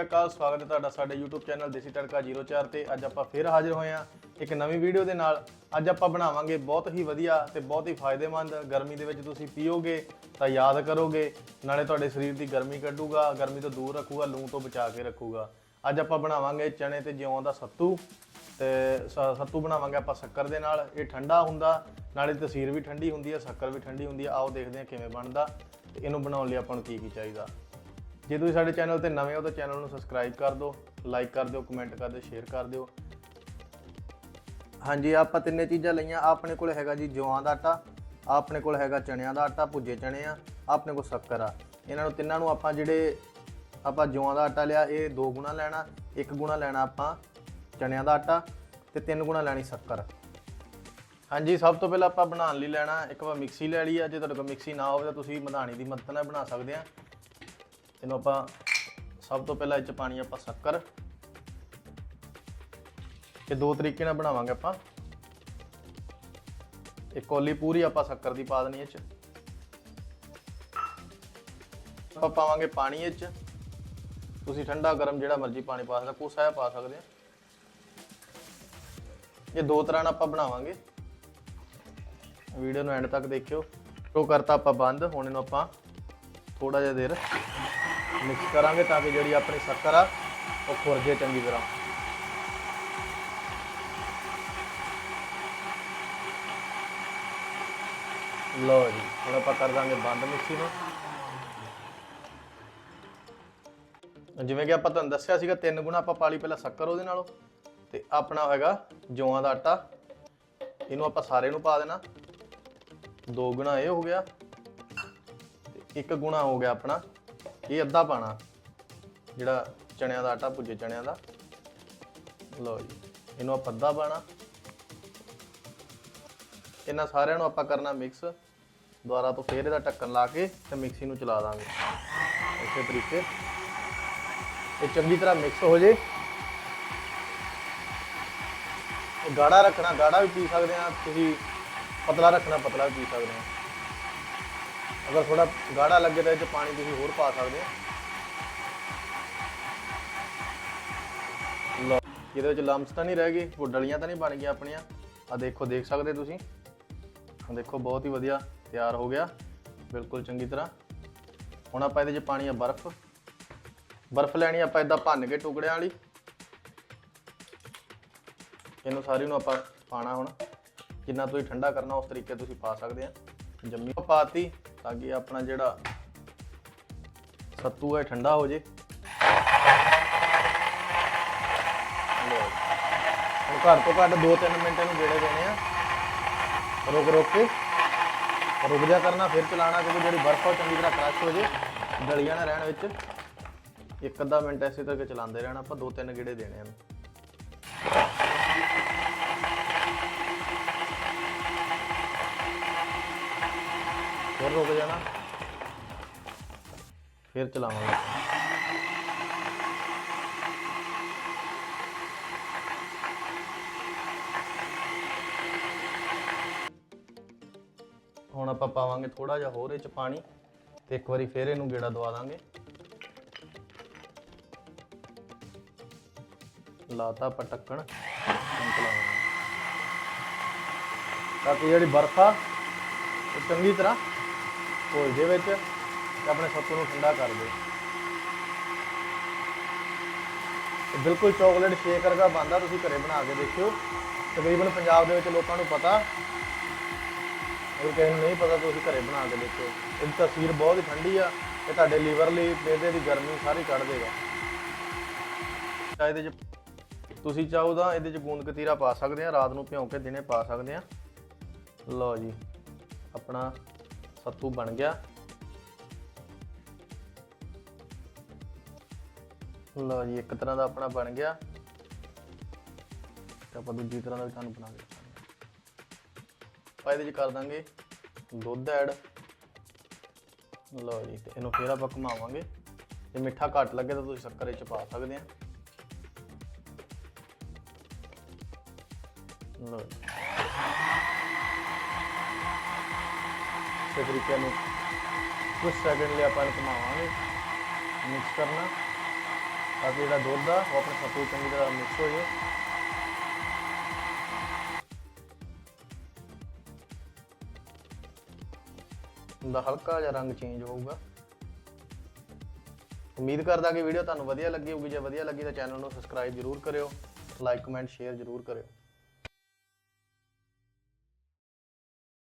ਸ੍ਰੀ ਅਕਾਲ, ਸਵਾਗਤ ਹੈ ਤੁਹਾਡਾ ਸਾਡੇ YouTube ਚੈਨਲ ਦੇਸੀ ਤੜਕਾ 04 ਤੇ। ਅੱਜ ਆਪਾਂ ਫਿਰ ਹਾਜ਼ਰ ਹੋਏ ਹਾਂ ਇੱਕ ਨਵੀਂ ਵੀਡੀਓ ਦੇ ਨਾਲ। ਅੱਜ ਆਪਾਂ ਬਣਾਵਾਂਗੇ ਬਹੁਤ ਹੀ ਵਧੀਆ ਤੇ ਬਹੁਤ ਹੀ ਫਾਇਦੇਮੰਦ ਗਰਮੀ ਦੇ ਵਿੱਚ ਤੁਸੀਂ ਪੀਓਗੇ ਤਾਂ ਯਾਦ ਕਰੋਗੇ। ਨਾਲੇ ਤੁਹਾਡੇ ਸਰੀਰ ਦੀ ਗਰਮੀ ਕੱਢੂਗਾ, ਗਰਮੀ ਤੋਂ ਦੂਰ ਰੱਖੂਗਾ ਲੂ ਤੋਂ ਬਚਾ ਕੇ ਰੱਖੂਗਾ। ਅੱਜ ਆਪਾਂ ਬਣਾਵਾਂਗੇ ਚਣੇ ਤੇ ਜਿਉਂ ਦਾ ਸੱਤੂ। ਤੇ ਸ- ਸੱਤੂ ਬਣਾਵਾਂਗੇ ਆਪਾਂ ਸ਼ੱਕਰ ਦੇ ਨਾਲ। ਇਹ ਠੰਡਾ ਹੁੰਦਾ, ਨਾਲੇ ਤਸੀਰ ਵੀ ਠੰਡੀ ਹੁੰਦੀ ਹੈ, ਸ਼ੱਕਰ ਵੀ ਠੰਡੀ ਹੁੰਦੀ ਹੈ। ਆਓ ਦੇਖਦੇ ਹਾਂ ਕਿਵੇਂ ਬਣਦਾ। ਤੇ ਇਹਨੂੰ ਬਣਾਉਣ ਲਈ ਆਪਾਂ ਨੂੰ ਕੀ ਕੀ ਚਾਹੀਦਾ। ਜੇ ਤੁਸੀਂ ਸਾਡੇ ਚੈਨਲ ਤੇ ਨਵੇਂ ਹੋ ਤਾਂ ਚੈਨਲ ਨੂੰ ਸਬਸਕ੍ਰਾਈਬ ਕਰ ਦਿਓ ਲਾਈਕ ਕਰ ਦਿਓ ਕਮੈਂਟ ਕਰ ਦਿਓ ਸ਼ੇਅਰ ਕਰ ਦਿਓ। ਹਾਂਜੀ, ਆਪਾਂ ਤਿੰਨੇ ਚੀਜ਼ਾਂ ਲਈਆਂ। ਆਪਣੇ ਕੋਲ ਹੈਗਾ ਜੀ ਜੌਆਂ ਦਾ ਆਟਾ, ਆਪਣੇ ਕੋਲ ਹੈਗਾ ਚਣਿਆਂ ਦਾ ਆਟਾ, ਭੁੱਜੇ ਚਣੇ ਆ, ਆਪਣੇ ਕੋਲ ਸ਼ੱਕਰ ਆ। ਇਹਨਾਂ ਨੂੰ ਤਿੰਨਾਂ ਨੂੰ ਆਪਾਂ ਜਿਹੜੇ ਆਪਾਂ ਜੌਆਂ ਦਾ ਆਟਾ ਲਿਆ, ਇਹ ਦੋ ਗੁਣਾ ਲੈਣਾ, ਇੱਕ ਗੁਣਾ ਲੈਣਾ ਆਪਾਂ ਚਣਿਆਂ ਦਾ ਆਟਾ ਤੇ ਤਿੰਨ ਗੁਣਾ ਲੈਣੀ ਸ਼ੱਕਰ। ਹਾਂਜੀ, ਸਭ ਤੋਂ ਪਹਿਲਾਂ ਆਪਾਂ ਬਣਾਉਣ ਲਈ ਲੈਣਾ, ਇੱਕ ਵਾਰ ਮਿਕਸੀ ਲੈ ਲਈ ਆ। ਜੇ ਤੁਹਾਡੇ ਕੋਲ ਮਿਕਸੀ ਨਾ ਹੋਵੇ ਤਾਂ ਤੁਸੀਂ ਮਧਾਣੀ ਦੀ ਮਦਦ ਨਾਲ ਬਣਾ ਸਕਦੇ ਆ। ਇਹਨੂੰ ਆਪਾਂ ਸਭ ਤੋਂ ਪਹਿਲਾਂ ਇਹ ਚ ਪਾਣੀ ਆਪਾਂ ਸ਼ੱਕਰ ਇਹ ਦੋ ਤਰੀਕੇ ਨਾਲ ਬਣਾਵਾਂਗੇ ਆਪਾਂ। ਇੱਕ ਕੋਲੀ ਪੂਰੀ ਆਪਾਂ ਸ਼ੱਕਰ ਦੀ ਪਾ ਦੇਣੀ ਇਹ ਚ। ਆਪਾਂ ਪਾਵਾਂਗੇ ਪਾਣੀ ਇਹ ਚ। ਤੁਸੀਂ ਠੰਡਾ ਗਰਮ ਜਿਹੜਾ ਮਰਜ਼ੀ ਪਾਣੀ ਪਾ ਸਕਦੇ ਕੋਸਾ ਜਿਹਾ ਪਾ ਸਕਦੇ ਆ ਇਹ ਦੋ ਤਰ੍ਹਾਂ ਨਾਲ ਆਪਾਂ ਬਣਾਵਾਂਗੇ। ਵੀਡੀਓ ਨੂੰ ਐਂਡ ਤੱਕ ਦੇਖਿਓ। ਸ਼ੋ ਕਰਤਾ ਆਪਾਂ ਬੰਦ, ਹੁਣ ਇਹਨੂੰ ਆਪਾਂ ਥੋੜਾ ਜਿਹਾ ਦੇਰ ਮਿਕਸ ਕਰਾਂਗੇ ਤਾਂ ਕਿ ਜਿਹੜੀ ਆਪਣੀ ਸ਼ੱਕਰ ਆ, ਉਹ ਖੁਰ ਜੇ ਚੰਗੀ ਤਰ੍ਹਾਂ। ਲਓ ਜੀ, ਹੁਣ ਆਪਾਂ ਕਰ ਦਾਂਗੇ ਬੰਦ ਮਿਕਸੀ ਨੂੰ। ਜਿਵੇਂ ਕਿ ਆਪਾਂ ਤੁਹਾਨੂੰ ਦੱਸਿਆ ਸੀਗਾ, ਤਿੰਨ ਗੁਣਾ ਆਪਾਂ ਪਾਲੀ ਪਹਿਲਾਂ ਸ਼ੱਕਰ ਉਹਦੇ ਨਾਲੋਂ, ਤੇ ਆਪਣਾ ਹੈਗਾ ਜੌਆਂ ਦਾ ਆਟਾ। ਇਹਨੂੰ ਆਪਾਂ ਸਾਰੇ ਨੂੰ ਪਾ ਦੇਣਾ। ਦੋ ਗੁਣਾ ਇਹ ਹੋ ਗਿਆ, ਤੇ ਇੱਕ ਗੁਣਾ ਹੋ ਗਿਆ ਆਪਣਾ। ਇਹ ਅੱਧਾ ਪਾਣਾ, ਜਿਹੜਾ ਚਣਿਆਂ ਦਾ ਆਟਾ, ਭੁੱਜੇ ਚਣਿਆਂ ਦਾ। ਲਓ ਜੀ, ਇਹਨੂੰ ਆਪਾਂ ਅੱਧਾ ਪਾਣਾ। ਇਹਨਾਂ ਸਾਰਿਆਂ ਨੂੰ ਆਪਾਂ ਕਰਨਾ ਮਿਕਸ ਦੁਬਾਰਾ ਤੋਂ ਫੇਰ ਇਹਦਾ ਢੱਕਣ ਲਾ ਕੇ ਤੇ ਮਿਕਸੀ ਨੂੰ ਚਲਾ ਦਾਂਗੇ। ਇਸੇ ਤਰੀਕੇ। ਇਹ ਚੰਗੀ ਤਰ੍ਹਾਂ ਮਿਕਸ ਹੋ ਜੇ। ਗਾੜਾ ਰੱਖਣਾ, ਗਾੜਾ ਵੀ ਪੀ ਸਕਦੇ ਆ ਤੁਸੀਂ ਪਤਲਾ ਰੱਖਣਾ, ਪਤਲਾ ਵੀ ਪੀ ਸਕਦੇ ਆ ਅਗਰ ਥੋੜਾ ਗਾੜਾ ਲੱਗੇ ਤਾਂ ਇਹ ਚ ਪਾਣੀ ਤੁਸੀਂ ਹੋਰ ਪਾ ਸਕਦੇ ਹੋ। ਲਓ, ਇਹਦੇ ਵਿੱਚ ਲੰਮਸ ਤਾਂ ਨਹੀਂ ਰਹਿ ਗਏ, ਉਹ ਡਲੀਆਂ ਤਾਂ ਨਹੀਂ ਬਣ ਗਈਆਂ ਆਪਣੀਆਂ। ਆ ਦੇਖੋ, ਦੇਖ ਸਕਦੇ ਤੁਸੀਂ? ਆ ਦੇਖੋ, ਬਹੁਤ ਹੀ ਵਧੀਆ ਤਿਆਰ ਹੋ ਗਿਆ। ਬਿਲਕੁਲ ਚੰਗੀ ਤਰ੍ਹਾਂ। ਹੁਣ ਆਪਾਂ ਇਹਦੇ 'ਚ ਪਾਣੀ ਆ ਬਰਫ਼। ਬਰਫ਼ ਲੈਣੀ ਆਪਾਂ ਇਦਾਂ ਭੰਨ ਕੇ ਟੁਕੜਿਆਂ ਵਾਲੀ। ਇਹਨੂੰ ਸਾਰੀ ਨੂੰ ਆਪਾਂ ਪਾਣਾ ਹੁਣ। ਜਿੰਨਾ ਤੁਸੀਂ ਠੰਡਾ ਕਰਨਾ, ਉਸ ਤਰੀਕੇ ਤੁਸੀਂ ਪਾ ਸਕਦੇ ਆ। ਜੰਮੀ ਪਾਤੀ। ਤਾਂ ਕਿ ਆਪਣਾ ਜਿਹੜਾ ਸੱਤੂ ਹੈ, ਠੰਡਾ ਹੋ ਜੇ। ਹੁਣ ਘੱਟ ਤੋਂ ਘੱਟ 2-3 ਮਿੰਟ ਇਹਨੂੰ ਗੇੜੇ ਦੇਣੇ ਆ। ਰੁਕ ਰੁਕ ਕੇ। ਰੁਕ ਜਾ ਕਰਨਾ, ਫਿਰ ਚਲਾਣਾ ਕਿਉਂਕਿ ਜਿਹੜੀ ਬਰਫ਼ ਆ ਉਹ ਚੰਗੀ ਤਰ੍ਹਾਂ ਕ੍ਰਸ਼ ਹੋ ਜੇ ਗਲੀਆਂ ਨਾ ਰਹਿਣ ਵਿੱਚ। ਇੱਕ ਅੱਧਾ ਮਿੰਟ ਐਸੇ ਕਰਕੇ ਚਲਾਉਂਦੇ ਰਹਿਣਾ, ਆਪਾਂ ਦੋ ਤਿੰਨ ਗੇੜੇ ਦੇਣੇ ਆ ਫਿਰ ਰੁਕ ਜਾਣਾ। ਫਿਰ ਚਲਾਵਾਂਗੇ। ਹੁਣ ਆਪਾਂ ਪਾਵਾਂਗੇ ਥੋੜਾ ਜਿਹਾ ਹੋਰ ਇਹ ਚ ਪਾਣੀ ਤੇ ਇੱਕ ਵਾਰੀ ਫਿਰ ਇਹਨੂੰ ਗੇੜਾ ਦਵਾ ਦਾਂਗੇ। ਲਾਤਾ ਆਪਾਂ ਟੱਕਣ ਚਲਾਵਾਂਗੇ। ਤਾਂ ਕਿ ਜਿਹੜੀ ਬਰਫ ਆ, ਉਹ ਚੰਗੀ ਤਰ੍ਹਾਂ ਘੁਲ ਦੇ ਵਿੱਚ ਤੇ ਆਪਣੇ ਸੱਤੂ ਨੂੰ ਠੰਡਾ ਕਰ ਦਿਓ। ਬਿਲਕੁਲ ਚਾਕਲੇਟ ਸ਼ੇਕ ਵਰਗਾ ਬਣਦਾ, ਤੁਸੀਂ ਘਰੇ ਬਣਾ ਕੇ ਦੇਖਿਓ। ਤਕਰੀਬਨ ਪੰਜਾਬ ਦੇ ਵਿੱਚ ਲੋਕਾਂ ਨੂੰ ਪਤਾ ਉਹ ਕਿਸੇ ਨੂੰ ਨਹੀਂ ਪਤਾ ਤੁਸੀਂ ਘਰੇ ਬਣਾ ਕੇ ਦੇਖਿਓ। ਇਹਦੀ ਤਸਵੀਰ ਬਹੁਤ ਹੀ ਠੰਡੀ ਆ ਇਹ ਤੁਹਾਡੇ ਲੀਵਰ ਲਈ ਮੇਦੇ ਦੀ ਗਰਮੀ ਸਾਰੀ ਕੱਢ ਦੇਗਾ। ਤਾਂ ਇਹਦੇ ਚ ਤੁਸੀਂ ਚਾਹੋ ਤਾਂ ਇਹਦੇ ਚ ਗੂੰਦ ਕਤੀਰਾ ਪਾ ਸਕਦੇ ਆ, ਰਾਤ ਨੂੰ ਭਿਉਂ ਕੇ ਦਿਨੇ ਪਾ ਸਕਦੇ ਆ। ਲਓ ਜੀ, ਆਪਣਾ ਸੱਤੂ ਬਣ ਗਿਆ। ਲਓ ਜੀ, ਇੱਕ ਤਰ੍ਹਾਂ ਦਾ ਆਪਣਾ ਬਣ ਗਿਆ। ਤੇ ਆਪਾਂ ਦੂਜੀ ਤਰ੍ਹਾਂ ਦਾ ਵੀ ਤੁਹਾਨੂੰ ਬਣਾ ਕੇ ਆਪਾਂ ਇਹਦੇ ਚ ਕਰ ਦਾਂਗੇ ਦੁੱਧ ਐਡ। ਲਓ ਜੀ, ਤੇ ਇਹਨੂੰ ਫੇਰ ਆਪਾਂ ਘੁਮਾਵਾਂਗੇ। ਜੇ ਮਿੱਠਾ ਘੱਟ ਲੱਗੇ ਤਾਂ ਤੁਸੀਂ ਸ਼ੱਕਰ ਵਿੱਚ ਪਾ ਸਕਦੇ ਆ। ਲਓ ਅੱਛੇ ਤਰੀਕੇ ਨੂੰ ਕੁਝ ਸੈਕਿੰਡ ਲਈ ਆਪਾਂ ਇਹਨੂੰ ਘੁਮਾਵਾਂਗੇ ਮਿਕਸ ਕਰਨਾ। ਤਾਂ ਕਿ ਜਿਹੜਾ ਦੁੱਧ ਆ, ਉਹ ਆਪਣੇ ਸੱਤੂ ਚੰਗੀ ਤਰ੍ਹਾਂ ਮਿਕਸ ਹੋ ਜਾਏ ਦਾ ਹਲਕਾ ਜਿਹਾ ਰੰਗ ਚੇਂਜ ਹੋਊਗਾ। ਉਮੀਦ ਕਰਦਾ ਕਿ ਵੀਡੀਓ ਤੁਹਾਨੂੰ ਵਧੀਆ ਲੱਗੀ ਹੋਊਗੀ। ਜੇ ਵਧੀਆ ਲੱਗੀ ਤਾਂ ਚੈਨਲ ਨੂੰ ਸਬਸਕ੍ਰਾਈਬ ਜਰੂਰ ਕਰਿਓ। ਲਾਈਕ ਕਮੈਂਟ ਸ਼ੇਅਰ ਜਰੂਰ ਕਰਿਓ।